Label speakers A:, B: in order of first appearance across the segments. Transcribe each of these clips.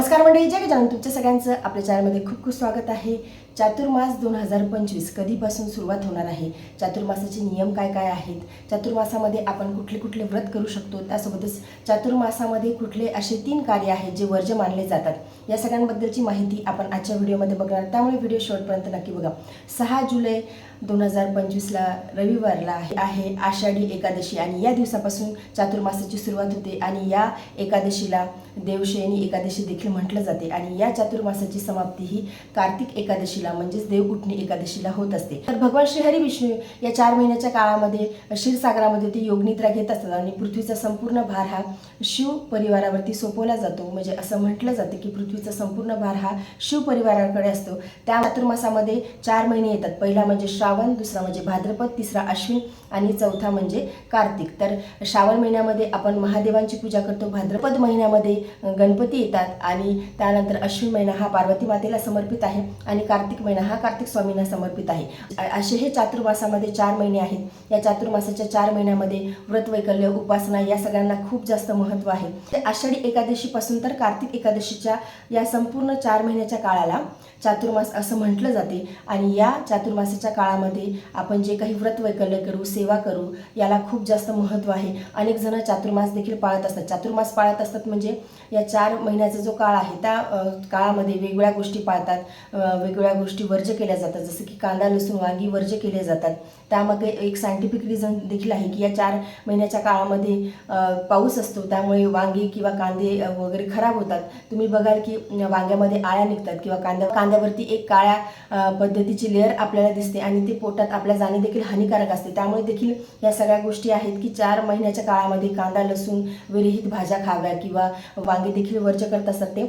A: नमस्कार मंडळी जय गजानन. तुमच्या सगळ्यांचं आपल्या चॅनलमध्ये खूप खूप स्वागत आहे. चातुर्मास दोन हजार पंचवीस कधीपासून सुरुवात होणार आहे? चातुर्मासाचे नियम काय काय आहेत? चातुर्मासामध्ये आपण कुठले कुठले व्रत करू शकतो? त्यासोबतच चातुर्मासामध्ये कुठले असे तीन कार्य आहेत जे वर्ज मानले जातात? या सगळ्यांबद्दलची माहिती आपण आजच्या व्हिडिओमध्ये बघणार. त्यामुळे व्हिडिओ शेवटपर्यंत नक्की बघा. सहा जुलै दोन हजार पंचवीसला रविवारला आहे आषाढी एकादशी आणि या दिवसापासून चातुर्मासाची सुरुवात होते आणि या एकादशीला देवशयनी एकादशी देखील म्हटलं जाते आणि या चातुर्मासाची समाप्ती ही कार्तिक एकादशीला म्हणजेच देव उठणी एकादशीला होत असते. तर भगवान श्रीहरी विष्णू या चार महिन्याच्या काळामध्ये क्षीरसागरामध्ये ते योगनिद्रा घेत असतात आणि पृथ्वीचा संपूर्ण भार हा शिव परिवारावरती सोपवला जातो. म्हणजे असं म्हटलं जातं की पृथ्वीचा संपूर्ण भार हा शिव परिवाराकडे असतो. त्या चातुर्मासामध्ये चार महिने येतात. पहिला म्हणजे श्रावण दुसरा म्हणजे भाद्रपद तिसरा अश्विन आणि चौथा म्हणजे कार्तिक. तर श्रावण महिन्यामध्ये आपण महादेवांची पूजा करतो. भाद्रपद महिन्यामध्ये गणपती येतात आणि त्यानंतर अश्विन महिना हा पार्वती मातेला समर्पित आहे आणि कार्तिक कार्तिक महिना हा कार्तिक स्वामींना समर्पित आहे. असे हे चातुर्मासामध्ये चार महिने आहेत. या चातुर्मासाच्या चार महिन्यामध्ये व्रत वैकल्य उपासना या सगळ्यांना खूप जास्त महत्त्व आहे. आषाढी एकादशीपासून तर कार्तिक एकादशीच्या या संपूर्ण चार महिन्याच्या काळाला चातुर्मास असं म्हटलं जाते. आणि या चातुर्मासाच्या काळामध्ये आपण जे काही व्रत वैकल्य करू सेवा करू याला खूप जास्त महत्त्व आहे. अनेक जण चातुर्मास देखील पाळत असतात. चातुर्मास पाळत असतात म्हणजे या चार महिन्याचा जो काळ आहे त्या काळामध्ये वेगवेगळ्या गोष्टी पाळतात. वेगवेगळ्या गोष्टी वर्ज्य केल्या जातात. जसं की कांदा लसूण वांगी वर्ज्य केले जातात. त्यामध्ये एक सायंटिफिक रिझन देखील आहे की या चार महिन्याच्या काळामध्ये पाऊस असतो. त्यामुळे वांगी किंवा कांदे वगैरे खराब होतात. तुम्ही बघाल की वांग्यामध्ये आळ्या निघतात किंवा कांद्या कांद्यावरती एक काळ्या पद्धतीची लेअर आपल्याला दिसते आणि ते पोटात आपल्या जाणे देखील हानिकारक असते. त्यामुळे देखील या सगळ्या गोष्टी आहेत की चार महिन्याच्या काळामध्ये कांदा लसूण विरहित भाज्या खाव्या किंवा वांगे देखील वर्ज्य करत असतात ते.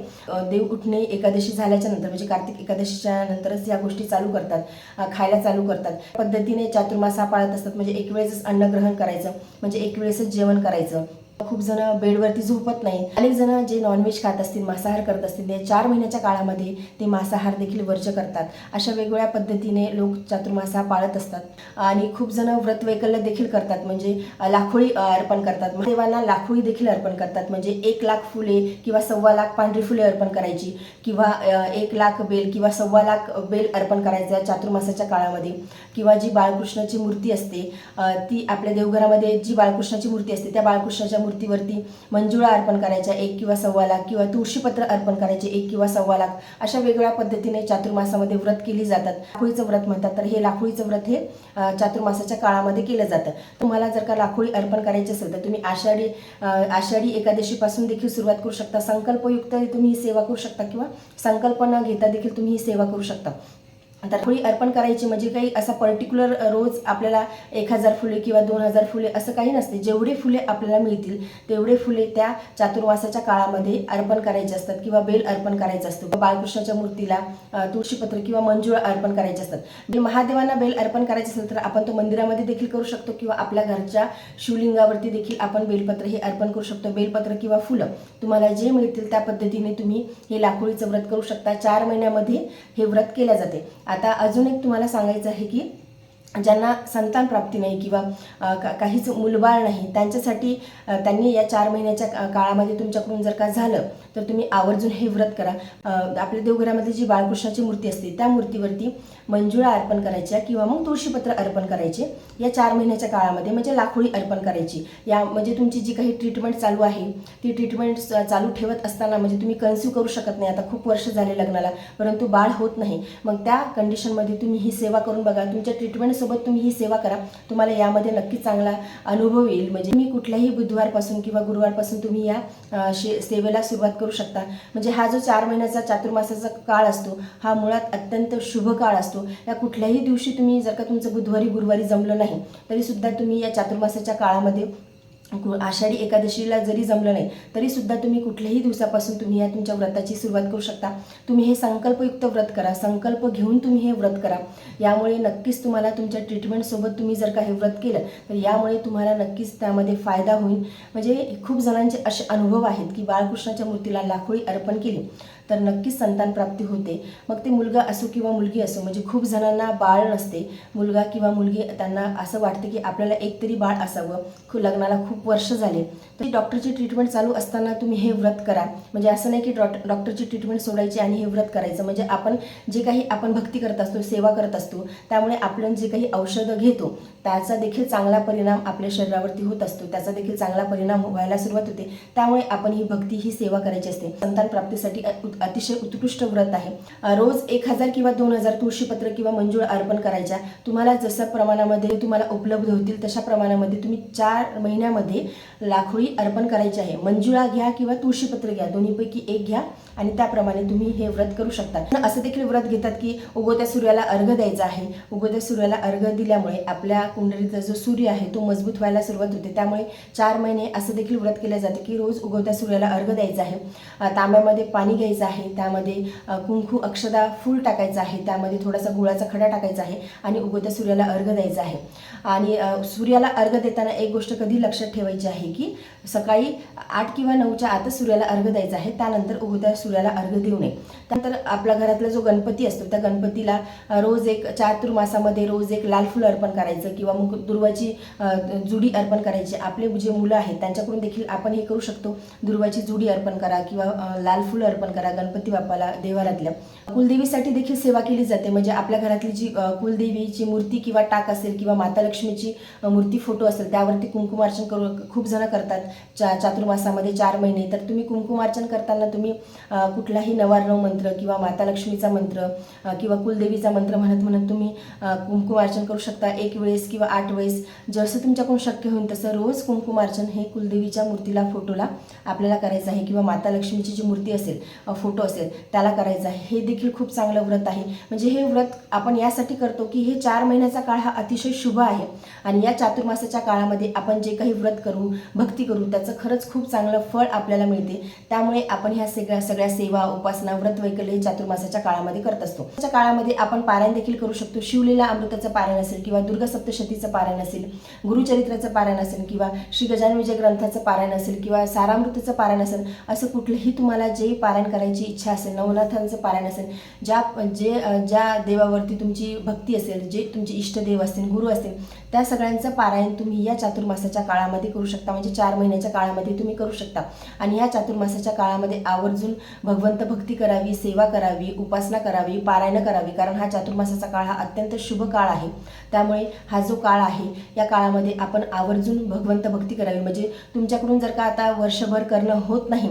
A: देव उठणे एकादशी झाल्याच्यानंतर म्हणजे कार्तिक एकादशीच्या नंतर नंतरच या गोष्टी चालू करतात खायला चालू करतात. पद्धतीने चातुर्मासा पाळत असतात. म्हणजे एक वेळेसच अन्न ग्रहण करायचं म्हणजे एक वेळेसच जेवण करायचं. खूप जण बेडवरती झोपत नाही. अनेक जण जे नॉनव्हेज खात असतील मांसाहार करत असतील ते चार महिन्याच्या काळामध्ये ते मांसाहार देखील वर्ज्य करतात. अशा वेगवेगळ्या पद्धतीने लोक चातुर्मास हा पाळत असतात. आणि खूप जण व्रत वैकल्य देखील करतात म्हणजे लाखोळी अर्पण करतात. म्हणजे देवांना लाखोळी देखील अर्पण करतात. म्हणजे एक लाख फुले किंवा सव्वा लाख पांढरी फुले अर्पण करायची किंवा एक लाख बेल किंवा सव्वा लाख बेल अर्पण करायचं चातुर्मासाच्या काळामध्ये. किंवा जी बाळकृष्णाची मूर्ती असते ती आपल्या देवघरामध्ये जी बाळकृष्णाची मूर्ती असते त्या बाळकृष्णाच्या मूर्तीवरती मंजुळा अर्पण करायच्या एक किंवा सव्वा लाख किंवा तुळशीपत्र अर्पण करायचे एक किंवा सव्वा लाख अशा वेगवेगळ्या पद्धतीने चातुर्मासामध्ये व्रत केली जातात. लाखोळीचं व्रत म्हणतात. तर हे लाखोळीचं व्रत हे चातुर्मासाच्या काळामध्ये केलं जातं. तुम्हाला जर का लाखोळी अर्पण करायची असेल तर तुम्ही आषाढी आषाढी एकादशीपासून देखील सुरुवात करू शकता. संकल्पयुक्त तुम्ही ही सेवा करू शकता किंवा संकल्प न घेता देखील तुम्ही ही सेवा करू शकता. तर फुली अर्पण करायची म्हणजे काही असा पर्टिक्युलर रोज आपल्याला एक हजार फुले किंवा दोन हजार फुले असं काही नसते. जेवढे फुले आपल्याला मिळतील तेवढे फुले त्या चातुर्वासाच्या काळामध्ये अर्पण करायचे असतात किंवा बेल अर्पण करायचं असतं. बाळकृष्णाच्या मूर्तीला तुळशीपत्र किंवा मंजूळ अर्पण करायचे असतात. म्हणजे महादेवांना बेल अर्पण करायचं असेल तर आपण तो मंदिरामध्ये देखील करू शकतो किंवा आपल्या घरच्या शिवलिंगावरती देखील आपण बेलपत्र हे अर्पण करू शकतो. बेलपत्र किंवा फुलं तुम्हाला जे मिळतील त्या पद्धतीने तुम्ही हे लाखोळीचं व्रत करू शकता. चार महिन्यामध्ये हे व्रत केल्या जाते. आता अजून एक तुम्हाला सांगायचं आहे की ज्यांना संतान प्राप्ती नाही किंवा का काहीच मुलबाळ नाही त्यांच्यासाठी त्यांनी या चार महिन्याच्या काळामध्ये तुमच्याकडून जर का झालं तर तुम्ही आवर्जून हे व्रत करा. आपल्या देवघरामध्ये जी बाळकृष्णाची मूर्ती असते त्या मूर्तीवरती मंजुळा अर्पण करायच्या किंवा मग तुळशीपत्र अर्पण करायचे या चार महिन्याच्या काळामध्ये म्हणजे लाखोळी अर्पण करायची. या म्हणजे तुमची जी काही ट्रीटमेंट चालू आहे ती ट्रीटमेंट चालू ठेवत असताना म्हणजे तुम्ही कन्स्यू करू शकत नाही. आता खूप वर्ष झाले लग्नाला परंतु बाळ होत नाही. मग त्या कंडिशनमध्ये तुम्ही ही सेवा करून बघा. तुमच्या ट्रीटमेंटसोबत तुम्ही ही सेवा करा. तुम्हाला यामध्ये नक्कीच चांगला अनुभव येईल. म्हणजे मी कुठल्याही बुधवारपासून किंवा गुरुवारपासून तुम्ही या शे सेवेला सुरुवात करू शकता. म्हणजे हा जो चार महिन्याचा चातुर्मासाचा काळ असतो हा मुळात अत्यंत शुभ काळ असतो. या कुठल्याही दिवशी तुम्ही जर का तुमचं बुधवारी गुरुवारी जमलं नाही तरीसुद्धा तुम्ही या चातुर्मासाच्या काळामध्ये आषाढी एकादशीला जरी जमलं नाही तरीसुद्धा तुम्ही कुठल्याही दिवसापासून तुम्ही या तुमच्या व्रताची सुरुवात करू शकता. तुम्ही हे संकल्पयुक्त व्रत करा संकल्प घेऊन तुम्ही हे व्रत करा. यामुळे नक्कीच तुम्हाला तुमच्या ट्रीटमेंटसोबत तुम्ही जर का हे व्रत केलं तर यामुळे तुम्हाला नक्कीच त्यामध्ये फायदा होईल. म्हणजे खूप जणांचे असे अनुभव आहेत की बाळकृष्णाच्या मूर्तीला लाखोळी अर्पण केली. तर नक्कीच संतान प्राप्ती होते. मग ते मुलगा असो किंवा मुलगी असो म्हणजे खूप जणांना बाळ नसते. मुलगा किंवा मुलगी त्यांना असं वाटतं की आपल्याला एक तरी बाळ असावं. खू लग्नाला खूप वर्ष झाले. तर डॉक्टरची ट्रीटमेंट चालू असताना तुम्ही हे व्रत करा. म्हणजे असं नाही की डॉ डॉक्टरची ट्रीटमेंट सोडायची आणि हे व्रत करायचं. म्हणजे आपण जे काही आपण भक्ती करत असतो सेवा करत असतो त्यामुळे आपण जे काही औषधं घेतो त्याचा देखील चांगला परिणाम आपल्या शरीरावरती होत असतो. त्याचा देखील चांगला परिणाम व्हायला सुरुवात होते. त्यामुळे आपण ही भक्ती ही सेवा करायची असते. संतान प्राप्तीसाठी अतिशय उत्कृष्ट व्रत आहे. रोज एक हजार किंवा दोन हजार तुळशीपत्र किंवा मंजूळ अर्पण करायच्या. तुम्हाला जसं प्रमाणामध्ये तुम्हाला उपलब्ध होतील तशा प्रमाणामध्ये तुम्ही चार महिन्यामध्ये लाखोळी अर्पण करायची आहे. मंजुळा घ्या किंवा तुळशीपत्र घ्या दोन्हीपैकी एक घ्या आणि त्याप्रमाणे तुम्ही हे व्रत करू शकता. पण असं देखील व्रत घेतात की उगवत्या सूर्याला अर्घ द्यायचा आहे. उगवत्या सूर्याला अर्घ दिल्यामुळे आपल्या कुंडलीचा जो सूर्य आहे तो मजबूत व्हायला सुरुवात होते. त्यामुळे चार महिने असं देखील व्रत केलं जातं की रोज उगवत्या सूर्याला अर्घ द्यायचा आहे. तांब्यामध्ये पाणी घ्यायचं आहे त्यामध्ये कुंकू अक्षदा फूल टाकायचं आहे त्यामध्ये थोडासा गुळाचा खडा टाकायचा आहे आणि उगवत्या सूर्याला अर्घ द्यायचा आहे. आणि सूर्याला अर्घ देताना एक गोष्ट कधी लक्षात ठेवायची आहे की सकाळी आठ किंवा नऊच्या आतच सूर्याला अर्घ द्यायचा आहे त्यानंतर उगवत्या सूर्याला अर्घ देऊ नये. त्यानंतर आपल्या घरातला जो गणपती असतो त्या गणपतीला रोज एक चातुर्मासामध्ये रोज एक लाल फुलं अर्पण करायचं किंवा मग दुर्वाची जुडी अर्पण करायची. आपले जे मुलं आहेत त्यांच्याकडून देखील आपण हे करू शकतो. दुर्वाची जुडी अर्पण करा किंवा लाल फुलं अर्पण करा. गणपती बाप्पाला देवारातल्या कुलदेवीसाठी देखील सेवा केली जाते. म्हणजे आपल्या घरातली जी कुलदेवीची मूर्ती किंवा टाक असेल किंवा माता लक्ष्मीची मूर्ती फोटो असेल त्यावरती कुंकुमार्चन करू खूप जण करतात. चा चातुर्मासामध्ये चार महिने. तर तुम्ही कुंकुमार्चन करताना तुम्ही कुठलाही नवार्णव मंत्र किंवा माता लक्ष्मीचा मंत्र किंवा कुलदेवीचा मंत्र म्हणत म्हणत तुम्ही कुंकुमार्चन करू शकता. एक वेळेस किंवा आठ वेळेस. जसं तुमच्याकडून शक्य होईल तसं रोज कुंकुमार्चन हे कुलदेवीच्या मूर्तीला फोटोला आपल्याला करायचं आहे. किंवा माता लक्ष्मीची जी मूर्ती असेल फोटो असेल त्याला करायचं आहे. हे देखील खूप चांगलं व्रत आहे. म्हणजे हे व्रत आपण यासाठी करतो की हे चार महिन्याचा काळ हा अतिशय शुभ आहे. आणि या चातुर्मासाच्या काळामध्ये आपण जे काही व्रत करू भक्ती करू त्याचं खरंच खूप चांगलं फळ आपल्याला मिळते. त्यामुळे आपण ह्या सगळ्या सगळ्या सेवा उपासना व्रत वैकल्य हे चातुर्मासाच्या काळामध्ये करत असतो. त्याच्या काळामध्ये आपण पारायण देखील करू शकतो. शिवलेला अमृताचं पारायण असेल किंवा दुर्गा सप्तशतीचं पारायण असेल गुरुचरित्राचं पारायण असेल किंवा श्री गजान विजय ग्रंथाचं पारायण असेल किंवा सारामृताचं पारायण असेल असं कुठलंही तुम्हाला जे पारायण करायचं इच्छा असेल नवनाथांचं पारायण असेल ज्या जे ज्या देवावरती तुमची भक्ती असेल जे तुमचे इष्टदेव असतील गुरु असतील त्या सगळ्यांचं पारायण तुम्ही या चातुर्मासाच्या काळामध्ये करू शकता. म्हणजे चार महिन्याच्या काळामध्ये तुम्ही करू शकता. आणि या चातुर्मासाच्या काळामध्ये आवर्जून भगवंत भक्ती करावी सेवा करावी उपासना करावी पारायण करावी. कारण हा चातुर्मासाचा काळ हा अत्यंत शुभ काळ आहे. त्यामुळे हा जो काळ आहे या काळामध्ये आपण आवर्जून भगवंत भक्ती करावी. म्हणजे तुमच्याकडून जर का आता वर्षभर करणं होत नाही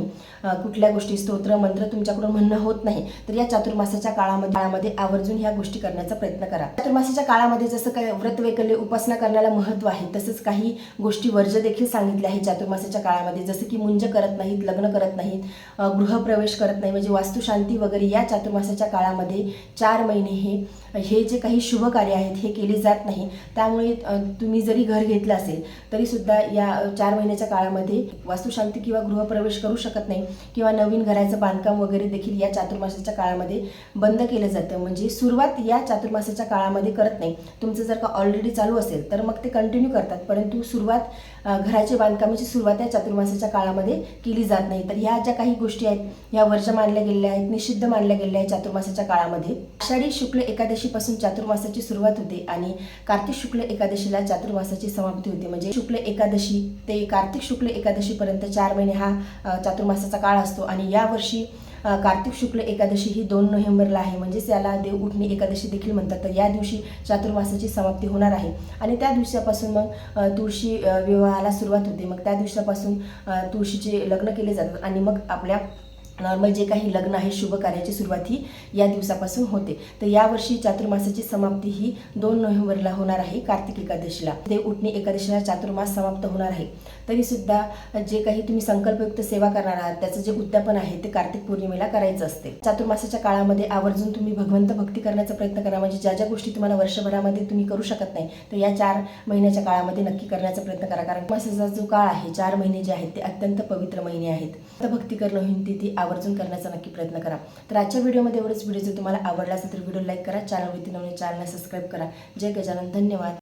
A: कुठल्या गोष्टी स्तोत्र मंत्र तुमच्याकडून म्हणणं होत नाही तर या चातुर्मासाच्या काळामध्ये काळामध्ये आवर्जून ह्या गोष्टी करण्याचा प्रयत्न करा. चातुर्मासाच्या काळामध्ये जसं काही व्रत वैकल्य उपासना करण्याला महत्त्व आहे तसंच काही गोष्टी वर्ज देखील सांगितल्या आहेत चातुर्मासाच्या काळामध्ये जसं की मुंज करत नाहीत लग्न करत नाहीत गृहप्रवेश करत नाही म्हणजे वास्तुशांती वगैरे या चातुर्मासाच्या काळामध्ये चार महिने हे हे जे काही शुभ कार्य आहेत हे केले जात नाही. त्यामुळे तुम्ही जरी घर घेतलं असेल तरी सुद्धा या चार महिन्याच्या काळामध्ये वास्तुशांती किंवा गृहप्रवेश करू शकत नाही किंवा नवीन घराचं बांधकाम वगैरे देखील या चातुर्मासाच्या काळामध्ये बंद केलं जातं. म्हणजे सुरुवात या चातुर्मासाच्या काळामध्ये करत नाही. तुमचं जर का ऑलरेडी चालू असेल तर मग ते कंटिन्यू करतात. परंतु सुरुवात घराच्या बांधकामाची सुरुवात या चातुर्मासाच्या काळामध्ये केली जात नाही. तर ह्या ज्या काही गोष्टी आहेत ह्या वर्ज मानल्या गेलेल्या आहेत निषिद्ध मानल्या गेलेल्या आहेत चातुर्मासाच्या काळामध्ये. आषाढी शुक्ल एकादशीपासून चातुर्मासाची सुरुवात होते आणि कार्तिक शुक्ल एकादशीला चातुर्मासाची समाप्ती होते. म्हणजे शुक्ल एकादशी ते कार्तिक शुक्ल एकादशीपर्यंत चार महिने हा चातुर्मासाचा काळ असतो आणि यावर्षी कार्तिक शुक्ल एकादशी ही दोन नोव्हेंबरला आहे. म्हणजेच याला देव उठणी एकादशी देखील म्हणतात. तर या दिवशी चातुर्मासाची समाप्ती होणार आहे. आणि त्या दिवसापासून मग तुळशी विवाहाला सुरुवात होते. मग त्या दिवसापासून तुळशीचे लग्न केले जातात. आणि मग आपल्या नॉर्मल जे काही लग्न आहे शुभ कार्याची सुरुवात ही या दिवसापासून होते. तर यावर्षी चातुर्मासाची समाप्ती ही दोन नोव्हेंबरला होणार आहे कार्तिक एकादशीला. देव उठणी एकादशीला चातुर्मास समाप्त होणार आहे. तरीसुद्धा जे काही तुम्ही संकल्पयुक्त सेवा करणार आहात त्याचं जे उद्यापन आहे ते कार्तिक पौर्णिमेला करायचं असते. चातुर्मासाच्या काळामध्ये आवर्जून तुम्ही भगवंत भक्ती करण्याचा प्रयत्न करा. म्हणजे ज्या ज्या गोष्टी तुम्हाला वर्षभरामध्ये तुम्ही करू शकत नाही तर या चार महिन्याच्या काळामध्ये नक्की करण्याचा प्रयत्न करा. कारण मासाचा जो काळ आहे चार महिने जे आहेत ते अत्यंत पवित्र महिने आहेत. तर भक्ती करणं होईल ती ती आवर्जून करण्याचा नक्की प्रयत्न करा. तर आजच्या व्हिडिओमध्ये एवढंच. व्हिडिओ जर तुम्हाला आवडला असेल तर व्हिडिओ लाईक करा. चॅनलवरती नवीन चॅनलला सबस्क्राईब करा. जय गजानन. धन्यवाद.